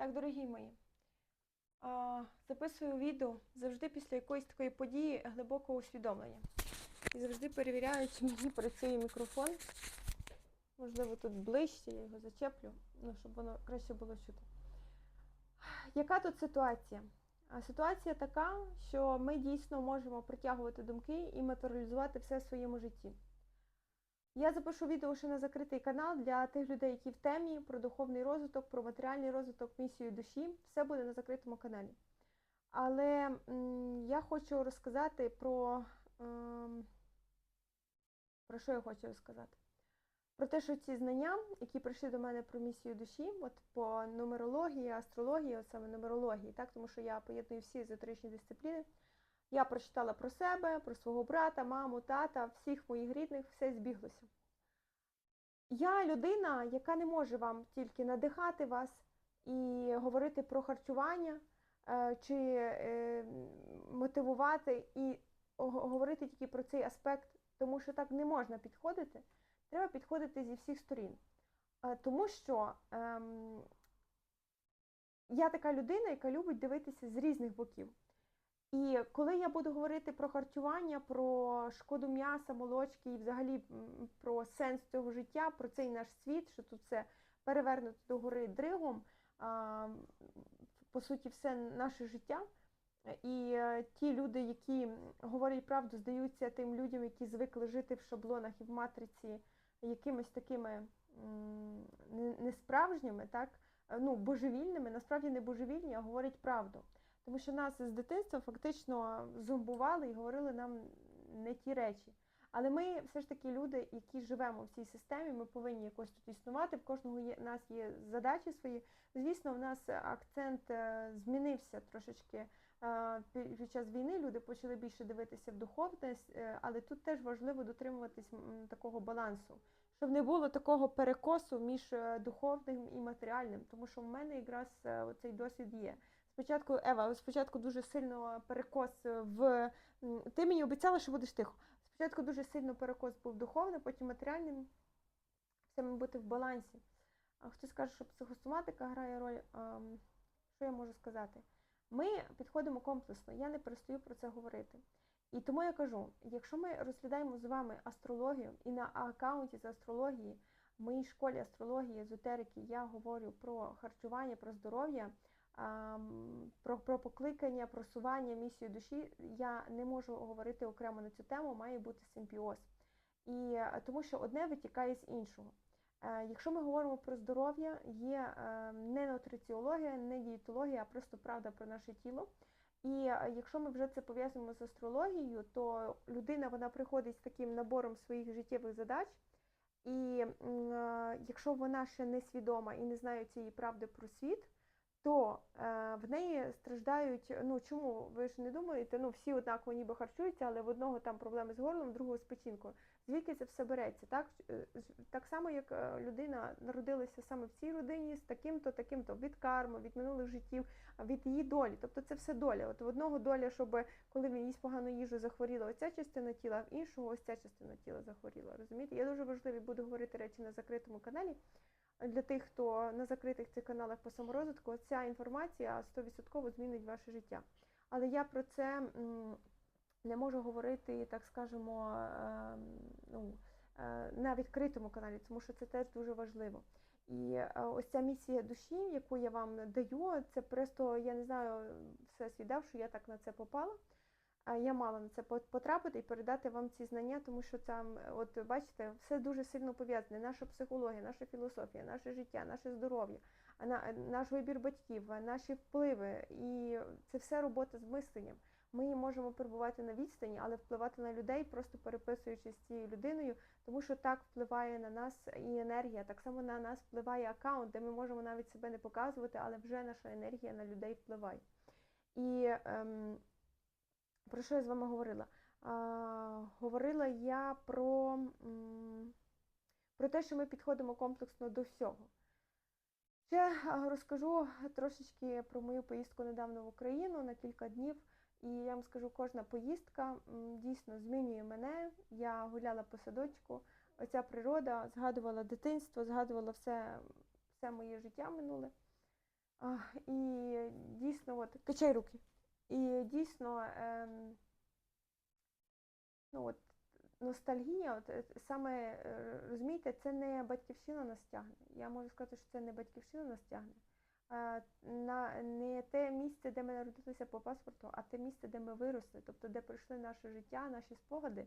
Так, дорогі мої, записую відео завжди після якоїсь такої події глибокого усвідомлення. І завжди перевіряю, чи мені працює мікрофон. Можливо, тут ближче, я його зачеплю, ну, щоб воно краще було чути. Яка тут ситуація? Ситуація така, що ми дійсно можемо притягувати думки і матеріалізувати все в своєму житті. Я запишу відео ще на закритий канал для тих людей, які в темі про духовний розвиток, про матеріальний розвиток, місію душі. Все буде на закритому каналі. Але м, я хочу розказати про, ем, про що я хочу розказати? Про те, що ці знання, які прийшли до мене про місію душі, от по нумерології, астрології, от саме нумерології, так, тому що я поєдную всі езотеричні дисципліни. Я прочитала про себе, про свого брата, маму, тата, всіх моїх рідних, все збіглося. Я людина, яка не може вам тільки надихати вас і говорити про харчування, е, чи е, мотивувати і говорити тільки про цей аспект, тому що так не можна підходити. Треба підходити зі всіх сторін. Е, Тому що ем, я така людина, яка любить дивитися з різних боків. І коли я буду говорити про харчування, про шкоду м'яса, молочки і взагалі про сенс цього життя, про цей наш світ, що тут все перевернуто до гори дригом, по суті, все наше життя. І е, ті люди, які говорять правду, здаються тим людям, які звикли жити в шаблонах і в матриці якимись такими несправжніми, так, е, ну, божевільними, насправді не божевільні, а говорять правду. Тому що нас з дитинства фактично зомбували і говорили нам не ті речі. Але ми все ж таки люди, які живемо в цій системі, ми повинні якось тут існувати. В кожного є в нас є задачі свої. Звісно, в нас акцент е, змінився трошечки е, під час війни. Люди почали більше дивитися в духовність, е, але тут теж важливо дотримуватись такого балансу, щоб не було такого перекосу між духовним і матеріальним, тому що в мене якраз цей досвід є. Спочатку Ева, спочатку дуже сильно перекос в ти мені обіцяла, що будеш тихо. Спочатку дуже сильно перекос був духовний, потім матеріальним. Все має бути в балансі. А хтось каже, що психосоматика грає роль. Що я можу сказати? Ми підходимо комплексно, я не перестаю про це говорити. І тому я кажу: якщо ми розглядаємо з вами астрологію, і на аккаунті з астрології, в моїй школі астрології, езотерики, я говорю про харчування, про здоров'я, про, про покликання, просування, місію душі, я не можу говорити окремо на цю тему, має бути симбіоз. І е, тому що одне витікає з іншого. Е, Якщо ми говоримо про здоров'я, є е, не нутриціологія, не дієтологія, а просто правда про наше тіло. І якщо ми вже це пов'язуємо з астрологією, то людина вона приходить з таким набором своїх життєвих задач. І якщо вона ще не свідома і не знає цієї правди про світ, то е, в неї страждають. Ну чому ви ж не думаєте? Ну всі однаково ніби харчуються, але в одного там проблеми з горлом, в другого з печінкою. Звідки це все береться? Так Е, так само, як е, людина народилася саме в цій родині з таким-то, таким-то від карми, від минулих життів, від її долі. Тобто це все доля. От в одного доля, щоб коли він їсть погану їжу, захворіла оця частина тіла, а в іншого ось ця частина тіла захворіла. Розумієте? Я дуже важливі буду говорити речі на закритому каналі. Для тих, хто на закритих цих каналах по саморозвитку, ця інформація 100% змінить ваше життя. Але я про це не можу говорити, так скажемо, е, ну, е, на відкритому каналі, тому що це теж дуже важливо. І е, ось ця місія душі, яку я вам даю, це просто я не знаю, все свідав, що я так на це попала. Я мала на це пот- потрапити і передати вам ці знання, тому що там, е, от бачите, все дуже сильно пов'язане. Наша психологія, наша філософія, наше життя, наше здоров'я, на- наш вибір батьків, е, наші впливи. І це все робота з мисленням. Ми можемо перебувати на відстані, але впливати на людей, просто переписуючись з цією людиною, тому що так впливає на нас і енергія. Так само на нас впливає аккаунт, де ми можемо навіть себе не показувати, але вже наша енергія на людей впливає. І ем, про що я з вами говорила? А, говорила я про, про те, що ми підходимо комплексно до всього. Ще розкажу трошечки про мою поїздку недавно в Україну на кілька днів. І я вам скажу, кожна поїздка дійсно змінює мене. Я гуляла по садочку, оця природа, згадувала дитинство, згадувала все, все моє життя минуле. І дійсно, от, качай руки. І дійсно, ем, ну от, ностальгія, от, е, саме, е, розумієте, це не батьківщина нас тягне. Я можу сказати, що це не батьківщина нас тягне. На, не те місце, де ми народилися по паспорту, а те місце, де ми виросли, тобто де пройшли наше життя, наші спогади.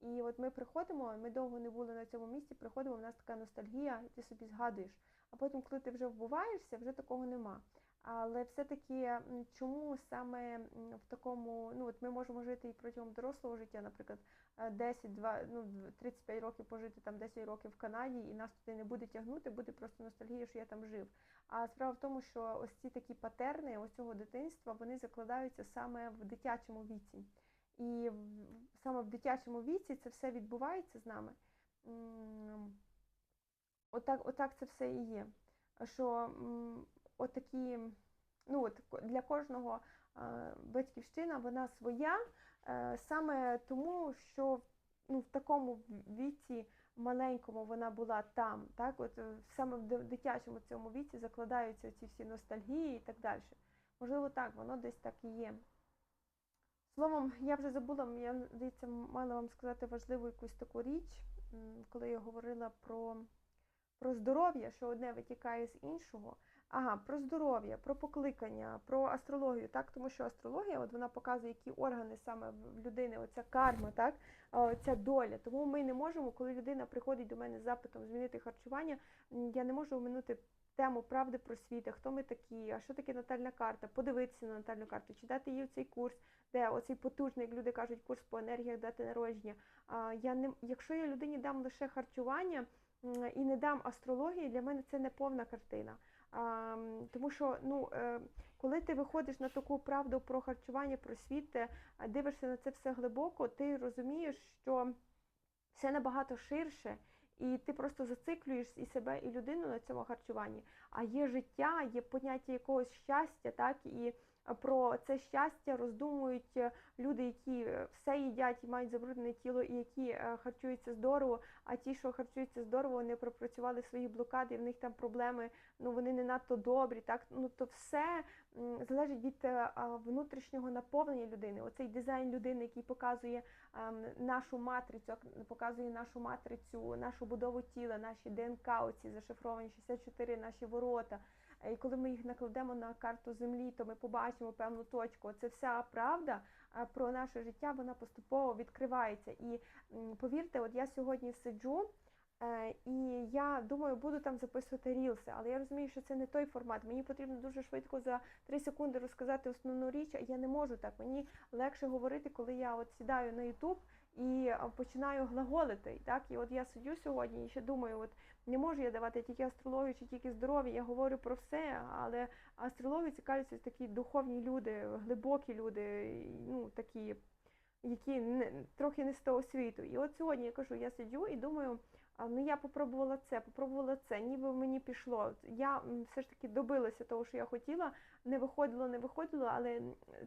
І от ми приходимо, ми довго не були на цьому місці, приходимо, в нас така ностальгія, і ти собі згадуєш. А потім, коли ти вже вбуваєшся, вже такого нема. Але все-таки чому саме в такому, ну от ми можемо жити і протягом дорослого життя, наприклад, е, 10, 2, ну, 35 років пожити там 10 років в Канаді, і нас туди не буде тягнути, буде просто ностальгія, що я там жив. А справа в тому, що ось ці такі патерни ось цього дитинства, вони закладаються саме в дитячому віці. І саме в дитячому віці це все відбувається з нами. Отак, отак це все і є. Що отакі, ну от для кожного е, батьківщина вона своя, е, саме тому, що ну, в такому віці маленькому вона була там, так, от е, саме в дитячому цьому віці закладаються ці всі ностальгії і так далі. Можливо, так, воно десь так і є. Словом, я вже забула, я здається, мала вам сказати важливу якусь таку річ, коли я говорила про, про здоров'я, що одне витікає з іншого. Ага, про здоров'я, про покликання, про астрологію, так, тому що астрологія, от вона показує, які органи саме в людини, оця карма, так, ця доля. Тому ми не можемо, коли людина приходить до мене з запитом змінити харчування, я не можу оминути тему правди про світ, а хто ми такі, а що таке натальна карта, подивитися на натальну карту, чи дати їй цей курс, де оцей потужний, як люди кажуть, курс по енергіях дати народження. Я не, якщо я людині дам лише харчування і не дам астрології, для мене це не повна картина. Тому що ну, е, коли ти виходиш на таку правду про харчування, про світ, дивишся на це все глибоко, ти розумієш, що все набагато ширше, і ти просто зациклюєш і себе, і людину на цьому харчуванні. А є життя, є поняття якогось щастя, так і про це щастя роздумують е, люди, які е, все їдять і мають забруднене тіло, і які е, харчуються здорово. А ті, що харчуються здорово, вони пропрацювали свої блокади, в них там проблеми, ну вони не надто добрі. Так ну то все залежить від е, внутрішнього наповнення людини. Оцей дизайн людини, який показує ем, нашу матрицю, показує нашу матрицю, нашу будову тіла, наші ДНК, оці зашифровані 64 наші ворота. Е, І коли ми їх накладемо на карту землі, то ми побачимо певну точку. Це вся правда е, про наше життя, вона поступово відкривається. І повірте, от я сьогодні сиджу. е, І я думаю, буду там записувати рілси, але я розумію, що це не той формат. Мені потрібно дуже швидко за 3 секунди розказати основну річ. Я не можу так. Мені легше говорити, коли я от сідаю на YouTube і починаю глаголити. Так, і от я сидю сьогодні і ще думаю, от не можу я давати тільки астрологію чи тільки здоров'я. Я говорю про все, але астрологію цікавляться такі духовні люди, глибокі люди, ну такі, які не, трохи не з того світу. І от сьогодні я кажу, я сиджу і думаю. А, ну я попробувала це, попробувала це, ніби мені пішло. Я все ж таки добилася того, що я хотіла, не виходило, не виходило, але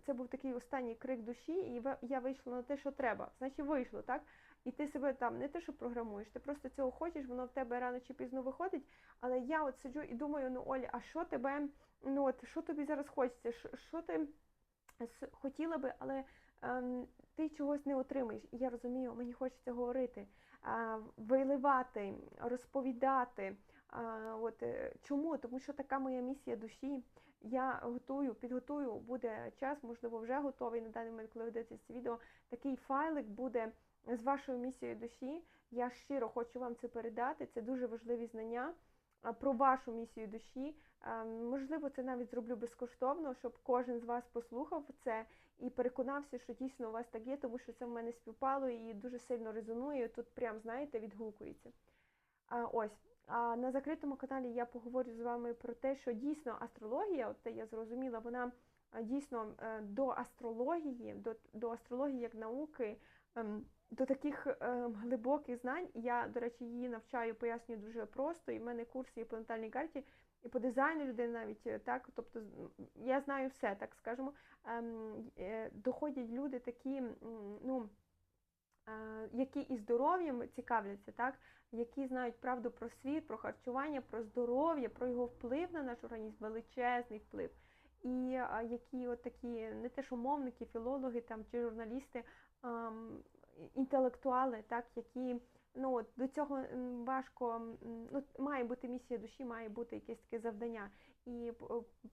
це був такий останній крик душі, і я вийшла на те, що треба. Значить, вийшло, так? І ти себе там не те, що програмуєш, ти просто цього хочеш, воно в тебе рано чи пізно виходить. Але я от сиджу і думаю, ну Оля, а що тебе, ну от що тобі зараз хочеться? Що, ти хотіла би, але ем, ти чогось не отримаєш. І я розумію, мені хочеться говорити, виливати, розповідати. От, е, чому? Тому що така моя місія душі. Я готую, підготую, буде час, можливо, вже готовий на даний момент, коли дивитесь це відео. Такий файлик буде з вашою місією душі. Я щиро хочу вам це передати. Це дуже важливі знання про вашу місію душі. Можливо, це навіть зроблю безкоштовно, щоб кожен з вас послухав це і переконався, що дійсно у вас так є, тому що це в мене співпало і дуже сильно резонує. Тут прям, знаєте, відгукується. А, ось. А на закритому каналі я поговорю з вами про те, що дійсно астрологія, от це я зрозуміла, вона дійсно е, до астрології, до, до астрології як науки, ем, до таких ем, глибоких знань. Я, до речі, її навчаю, пояснюю дуже просто. І в мене курси і по карті, і по дизайну людини навіть е, так. Тобто я знаю все, так скажемо. Ем, е, доходять люди такі, ну. е, які і здоров'ям цікавляться, так, які знають правду про світ, про харчування, про здоров'я, про його вплив на наш організм, величезний вплив. І які от такі, не те, що мовники, філологи там чи журналісти, ам, інтелектуали, так, які ну, от, до цього важко, ну, має бути місія душі, має бути якесь таке завдання. І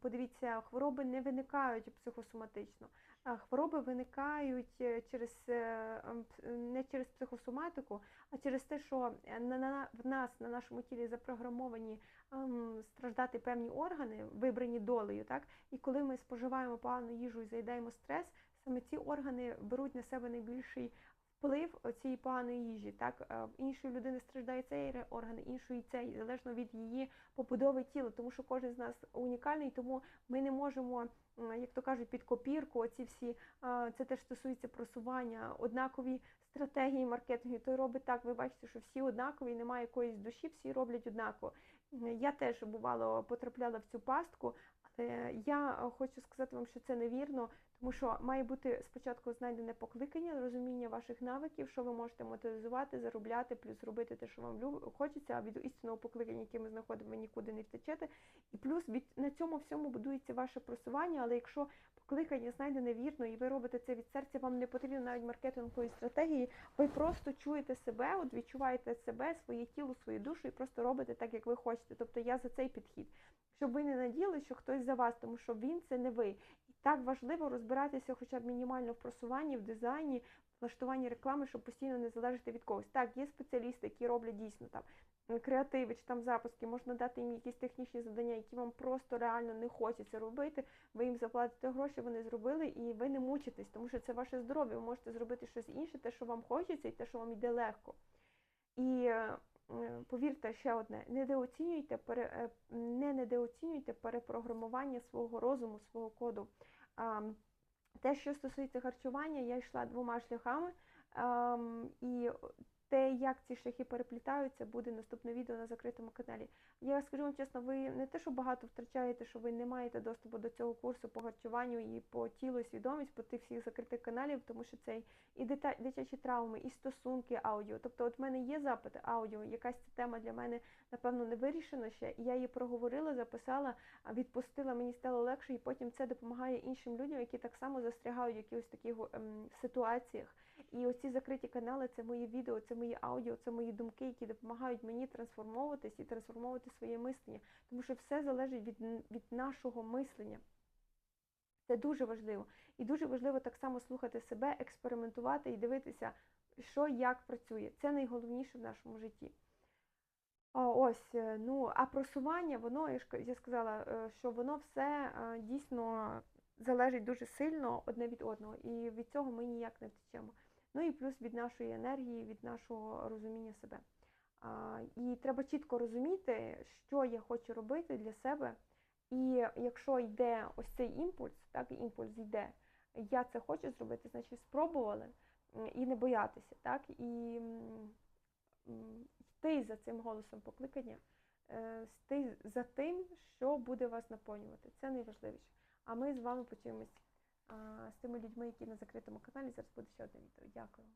подивіться, хвороби не виникають психосоматично. А Хвороби виникають е, через е, не через психосоматику, а через те, що е, на, на в нас на нашому тілі запрограмовані ем, страждати певні органи, вибрані долею, так і коли ми споживаємо погану їжу і заїдаємо стрес, саме ці органи беруть на себе найбільший вплив цієї поганої їжі. Так Е, іншої людини страждає цей орган, іншої цей, залежно від її побудови тіла, тому що кожен з нас унікальний, тому ми не можемо, як то кажуть, під копірку. Оці всі це теж стосується просування, однакові стратегії маркетингу. Той робить так. Ви бачите, що всі однакові, немає якоїсь душі, всі роблять однаково. Я теж бувало потрапляла в цю пастку, але я е, хочу сказати вам, що це невірно, тому що має бути спочатку знайдене покликання, розуміння ваших навиків, що ви можете монетизувати, заробляти, плюс робити те, що вам хочеться, а від істинного покликання, яке ми знаходимо, ви нікуди не втечете. І плюс від на цьому всьому будується ваше просування. Але якщо покликання знайдене вірно, і ви робите це від серця, вам не потрібно навіть маркетингової стратегії. Ви просто чуєте себе, от відчуваєте себе, своє тіло, свою душу і просто робите так, як ви хочете. Тобто я за цей підхід. Щоб ви не наділи, що хтось за вас, тому що він це не ви. Так важливо розбиратися хоча б мінімально в просуванні, в дизайні, влаштуванні реклами, щоб постійно не залежати від когось. Так, є спеціалісти, які роблять дійсно там креативи чи там запуски, можна дати їм якісь технічні завдання, які вам просто реально не хочеться робити. Ви їм заплатите гроші, вони зробили, і ви не мучитесь, тому що це ваше здоров'я. Ви можете зробити щось інше, те, що вам хочеться, і те, що вам йде легко. І е, повірте ще одне: недооцінюйте пере, е, не недооцінюйте перепрограмування свого розуму, свого коду. Те, що стосується харчування, я йшла двома шляхами, і те, як ці шляхи переплітаються, буде наступне відео на закритому каналі. Я скажу вам чесно, ви не те, що багато втрачаєте, що ви не маєте доступу до цього курсу по харчуванню і по тілу, і свідомість, по тих всіх закритих каналів, тому що це і дитячі травми, і стосунки аудіо. Тобто, от в мене є запити аудіо, якась ця тема для мене, напевно, не вирішена ще. Я її проговорила, записала, відпустила, мені стало легше, і потім це допомагає іншим людям, які так само застрягають в якихось таких ем, ситуаціях. І оці закриті канали це мої відео, це мої аудіо, це мої думки, які допомагають мені трансформовуватись і трансформовувати своє мислення. Тому що все залежить від, від нашого мислення. Це дуже важливо. І дуже важливо так само слухати себе, експериментувати і дивитися, що як працює. Це найголовніше в нашому житті. Ось, е, ну, а просування, воно, я сказала, е, що воно все е, дійсно залежить дуже сильно одне від одного, і від цього ми ніяк не втечемо. Ну і плюс від нашої енергії, від нашого розуміння себе. І треба чітко розуміти, що я хочу робити для себе. І якщо йде ось цей імпульс, так, імпульс йде, я це хочу зробити, значить спробували і не боятися, так, і йти за цим голосом покликання, е, йти за тим, що буде вас наповнювати. Це найважливіше. А ми з вами почуємось з тими людьми, які на закритому каналі. Зараз буде ще одне відео. Дякую.